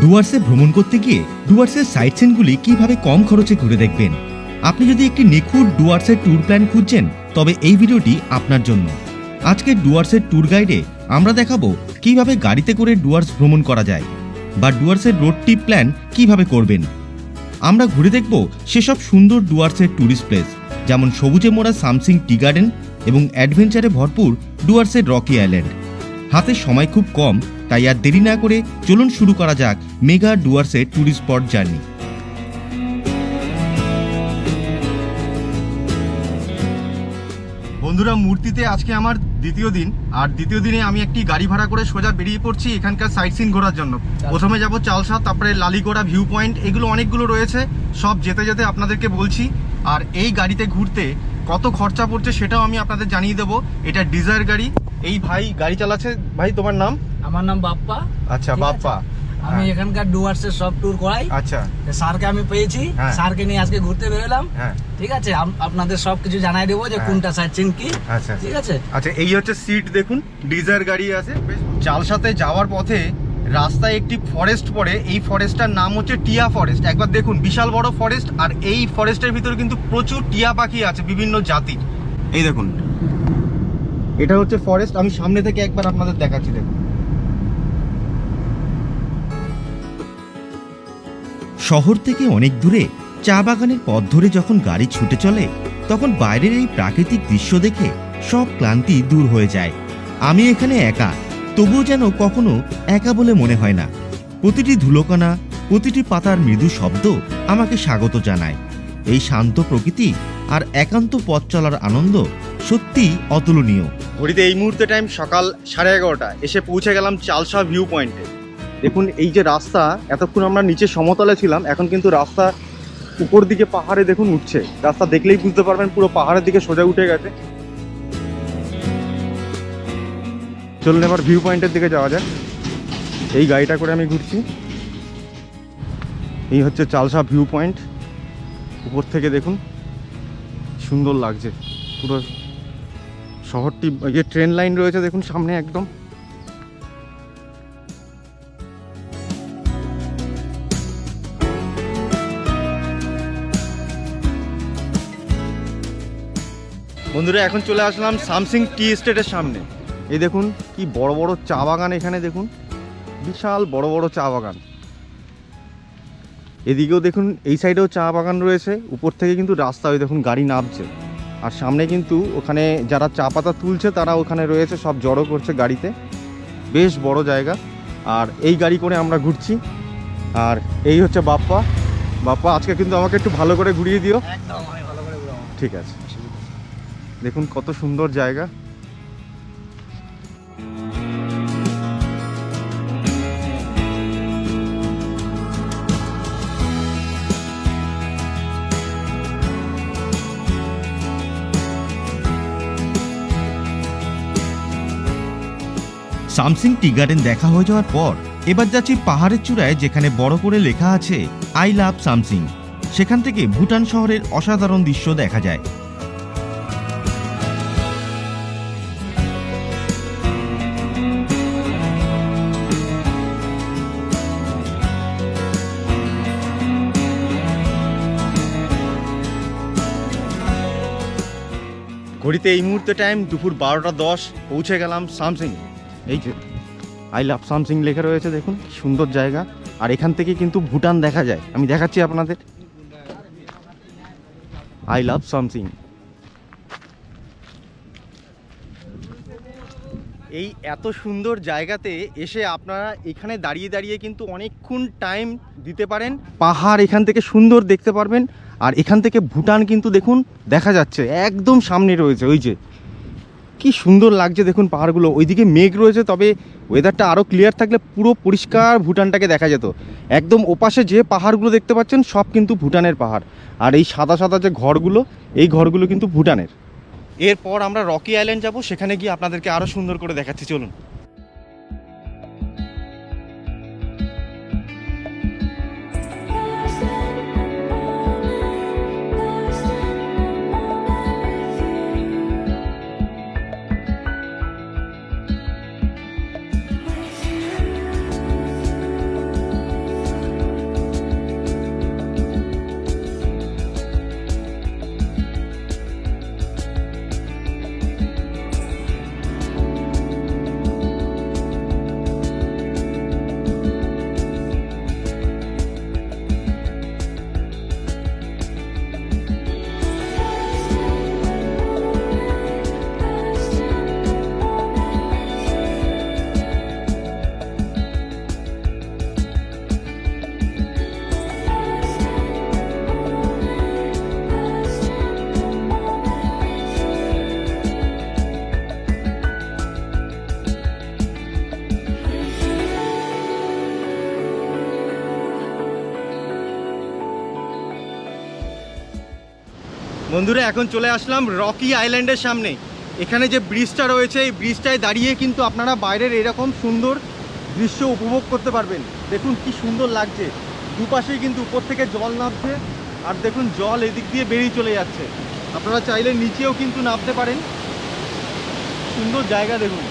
ডুয়ার্সে ভ্রমণ করতে গিয়ে ডুয়ার্সের সাইট সিনগুলি কীভাবে কম খরচে ঘুরে দেখবেন? আপনি যদি একটি নিখুঁত ডুয়ার্সের ট্যুর প্ল্যান খুঁজছেন, তবে এই ভিডিওটি আপনার জন্য। আজকে ডুয়ার্সের ট্যুর গাইডে আমরা দেখাবো কীভাবে গাড়িতে করে ডুয়ার্স ভ্রমণ করা যায় বা ডুয়ার্সের রোড ট্রিপ প্ল্যান কীভাবে করবেন। আমরা ঘুরে দেখব সেসব সুন্দর ডুয়ার্সের ট্যুরিস্ট প্লেস যেমন সবুজে মোড়া সামসিং টি গার্ডেন এবং অ্যাডভেঞ্চারে ভরপুর ডুয়ার্সের রকি আইল্যান্ড। হাতে সময় খুব কম তাই আর দেরি না করে চলুন শুরু করা যাক মেগা ডুয়ার্সের ট্যুরিস্ট স্পট জার্নি বন্ধুরা, মূর্তিতে আজকে আমার দ্বিতীয় দিন, আর দ্বিতীয় দিনে আমি একটি গাড়ি ভাড়া করে সোজা বেরিয়ে পড়ছি এখানকার সাইট সিন ঘোরার জন্য। প্রথমে যাব চালসা তারপরে লালিগোড়া ভিউ পয়েন্ট এগুলো অনেকগুলো রয়েছে, সব যেতে যেতে আপনাদেরকে বলছি। আর এই গাড়িতে ঘুরতে কত খরচা পড়ছে সেটাও আমি আপনাদের জানিয়ে দেবো। এটা ডিজায়ার গাড়ি, এই ভাই গাড়ি চালাচ্ছে। ভাই, তোমার নাম? আমার নাম বাপ্পা। আচ্ছা বাপ্পা। আমি হ্যাঁ। এখানকার ডুয়ার্সের সব ট্যুর করাই। আচ্ছা। স্যারকে আমি পেয়েছি হ্যাঁ। স্যারকে নিয়ে আজকে ঘুরতে বেরোলাম। হ্যাঁ। ঠিক আছে? আপনাদের সব কিছু জানাই দেবো যে। কোনটা সিন কি আচ্ছা ঠিক আছে? আচ্ছা এই হচ্ছে সিট দেখুন ডিজার গাড়ি আছে। চালসাতে যাওয়ার পথে রাস্তায় একটি ফরেস্ট পড়ে। এই ফরেস্টটার নাম হচ্ছে টিয়া ফরেস্ট একবার দেখুন বিশাল বড় ফরেস্ট আর এই ফরেস্টের ভিতরে কিন্তু প্রচুর টিয়া পাখি আছে বিভিন্ন জাতির। এই দেখুন। এটা হচ্ছে ফরেস্ট আমি সামনে থেকে একবার আপনাদের দেখাচ্ছি দেখুন। শহর থেকে অনেক দূরে চা বাগানের পথ ধরে যখন গাড়ি ছুটে চলে, তখন বাইরের এই প্রাকৃতিক দৃশ্য দেখে সব ক্লান্তি দূর হয়ে যায়। আমি এখানে একা, তবুও যেন কখনো একা বলে মনে হয় না। প্রতিটি ধুলোকণা, প্রতিটি পাতার মৃদু শব্দ আমাকে স্বাগত জানায়। এই শান্ত প্রকৃতি আর একান্ত পথ চলার আনন্দ সত্যি অতুলনীয়। ঘড়িতে এই মুহূর্তে টাইম সকাল সাড়ে এগারোটা, এসে পৌঁছে গেলাম চালসা ভিউ পয়েন্টে দেখুন, এই যে রাস্তা, এতক্ষণ আমরা নিচে সমতলে ছিলাম, এখন কিন্তু রাস্তা উপর দিকে পাহাড়ে দেখুন উঠছে। রাস্তা দেখলেই বুঝতে পারবেন, পুরো পাহাড়ের দিকে সোজা উঠে গেছে। চলুন এবার ভিউ পয়েন্টের দিকে যাওয়া যাক। এই গাড়িটা করে আমি ঘুরছি। এই হচ্ছে চালসা ভিউ পয়েন্ট উপর থেকে দেখুন, সুন্দর লাগছে। পুরো শহরটি যে ট্রেন লাইন রয়েছে দেখুন, সামনে একদম। বন্ধুরা এখন চলে আসলাম সামসিং টি এস্টেটের সামনে। এই দেখুন কি বড় বড় চা বাগান এখানে দেখুন। বিশাল বড় বড় চা বাগান। এদিকেও দেখুন এই সাইডেও চা বাগান রয়েছে। উপর থেকে কিন্তু রাস্তা ওই দেখুন গাড়ি নামছে। আর সামনে কিন্তু ওখানে যারা চা পাতা তুলছে তারা ওখানে রয়েছে সব জড়ো করছে গাড়িতে। বেশ বড় জায়গা। আর এই গাড়ি করে আমরা ঘুরছি। আর এই হচ্ছে বাপ্পা। বাপ্পা আজকে কিন্তু আমাকে একটু ভালো করে ঘুরিয়ে দিও। ঠিক আছে। দেখুন কত সুন্দর জায়গা। সামসিং টি গার্ডেন দেখা হয়ে যাওয়ার পর, এবার যাচ্ছি পাহাড়ের চূড়ায় যেখানে বড় করে লেখা আছে আই লাভ সামসিং সেখান থেকে ভুটান শহরের অসাধারণ দৃশ্য দেখা যায়। ঘড়িতে এই মুহূর্তে টাইম দুপুর বারোটা দশ, পৌঁছে গেলাম সামসিং এই যে আই লাভ সামসিং লেখা রয়েছে, দেখুন সুন্দর জায়গা। আর এখান থেকে কিন্তু ভুটান দেখা যায়। আমি দেখাচ্ছি আপনাদের। আই লাভ সামসিং এই এত সুন্দর জায়গাতে এসে আপনারা এখানে দাঁড়িয়ে দাঁড়িয়ে কিন্তু অনেকক্ষণ টাইম দিতে পারেন। পাহাড় এখান থেকে সুন্দর দেখতে পারবেন। আর এখান থেকে ভুটান কিন্তু দেখুন, দেখা যাচ্ছে, একদম সামনে রয়েছে, ওই যে। কি সুন্দর লাগছে দেখুন পাহাড়গুলো, ওইদিকে মেঘ রয়েছে, তবে ওয়েদারটা আরও ক্লিয়ার থাকলে পুরো পরিষ্কার ভুটানটাকে দেখা যেত। একদম ওপাশে যে পাহাড়গুলো দেখতে পাচ্ছেন, সব কিন্তু ভুটানের পাহাড়। আর এই সাদা সাদা যে ঘরগুলো, এই ঘরগুলো কিন্তু ভুটানের। এরপর আমরা রকি আইল্যান্ড যাব, সেখানে গিয়ে আপনাদেরকে আরও সুন্দর করে দেখাচ্ছি, চলুন। বন্ধুরা, এখন চলে আসলাম রকি আইল্যান্ডের সামনে। এখানে যে ব্রিজটা রয়েছে, এই ব্রিজটায় দাঁড়িয়ে কিন্তু আপনারা বাইরের এরকম সুন্দর দৃশ্য উপভোগ করতে পারবেন। দেখুন কি সুন্দর লাগছে। দুপাশেই কিন্তু উপর থেকে জল নামছে, আর দেখুন জল এদিক দিয়ে বেরিয়ে চলে যাচ্ছে। আপনারা চাইলে নিচেও কিন্তু নামতে পারেন। সুন্দর জায়গা দেখুন।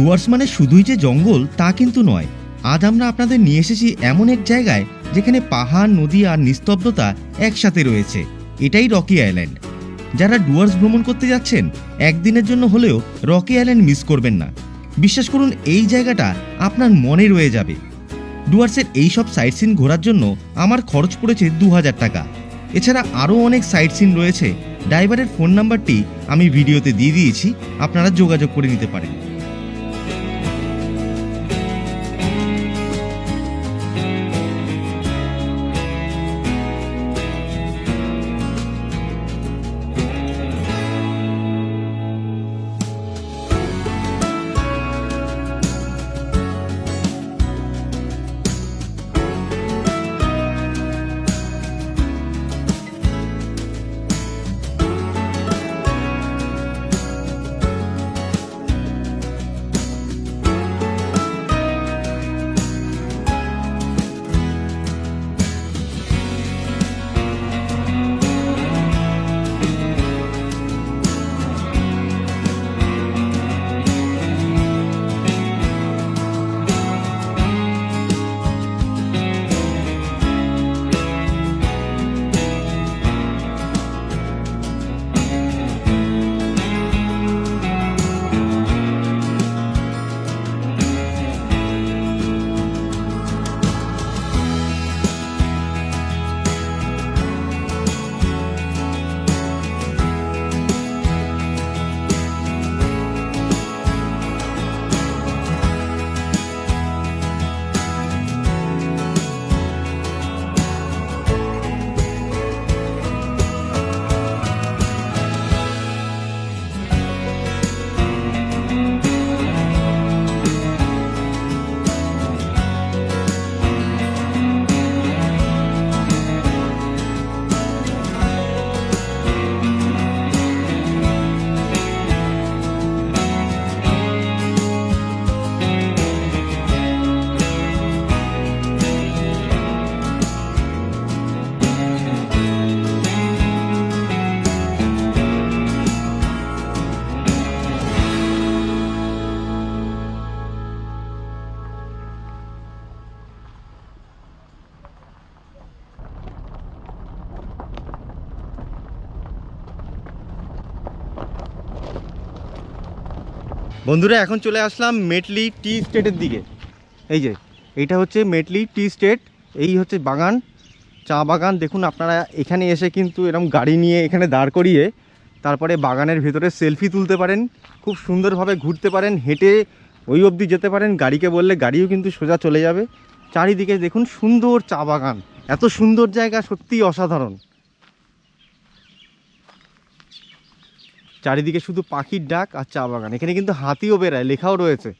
ডুয়ার্স মানে শুধুই যে জঙ্গল, তা কিন্তু নয়। আজ আমরা আপনাদের নিয়ে এসেছি এমন এক জায়গায়, যেখানে পাহাড়, নদী আর নিস্তব্ধতা একসাথে রয়েছে। এটাই রকি আইল্যান্ড। যারা ডুয়ার্স ভ্রমণ করতে যাচ্ছেন, একদিনের জন্য হলেও রকি আইল্যান্ড মিস করবেন না। বিশ্বাস করুন, এই জায়গাটা আপনার মনে রয়ে যাবে। ডুয়ার্সের এই সব সাইট সিন ঘোরার জন্য আমার খরচ পড়েছে দু হাজার টাকা। এছাড়া আরও অনেক সাইট সিন রয়েছে। ড্রাইভারের ফোন নাম্বারটি আমি ভিডিওতে দিয়ে দিয়েছি, আপনারা যোগাযোগ করে নিতে পারেন। বন্ধুরা, এখন চলে আসলাম মেটলি টি স্টেটের দিকে। এই যে, এইটা হচ্ছে মেটলি টি স্টেট, এই হচ্ছে বাগান, চা বাগান। দেখুন, আপনারা এখানে এসে কিন্তু এরকম গাড়ি নিয়ে এখানে দাঁড় করিয়ে তারপরে বাগানের ভেতরে সেলফি তুলতে পারেন, খুব সুন্দরভাবে ঘুরতে পারেন, হেঁটে ওই অবধি যেতে পারেন। গাড়িকে বললে গাড়িও কিন্তু সোজা চলে যাবে। চারিদিকে দেখুন সুন্দর চা বাগান, এত সুন্দর জায়গা, সত্যিই অসাধারণ। চারিদিকে শুধু পাখির ডাক আর চা বাগান। এখানে কিন্তু হাতিও বেড়ায় লেখাও রয়েছে।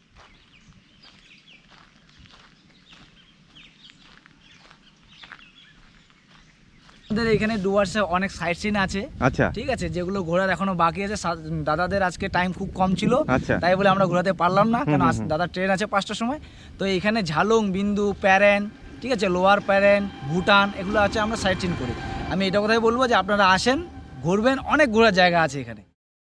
আমাদের এখানে ডুয়ার্সে অনেক সাইট সিন আছে। আচ্ছা। ঠিক আছে যেগুলো ঘোরার এখনও বাকি আছে। দাদাদের আজকে টাইম খুব কম ছিল। আচ্ছা। তাই বলে আমরা ঘোরাতে পারলাম না হুম। দাদার ট্রেন আছে পাঁচটার সময়। তো এখানে ঝালং বিন্দু প্যারেন ঠিক আছে লোয়ার প্যারেন ভুটান এগুলো আছে আমরা সাইট সিন করি। আমি এটা কথাই বলব যে আপনারা আসেন ঘুরবেন অনেক ঘোরার জায়গা আছে এখানে।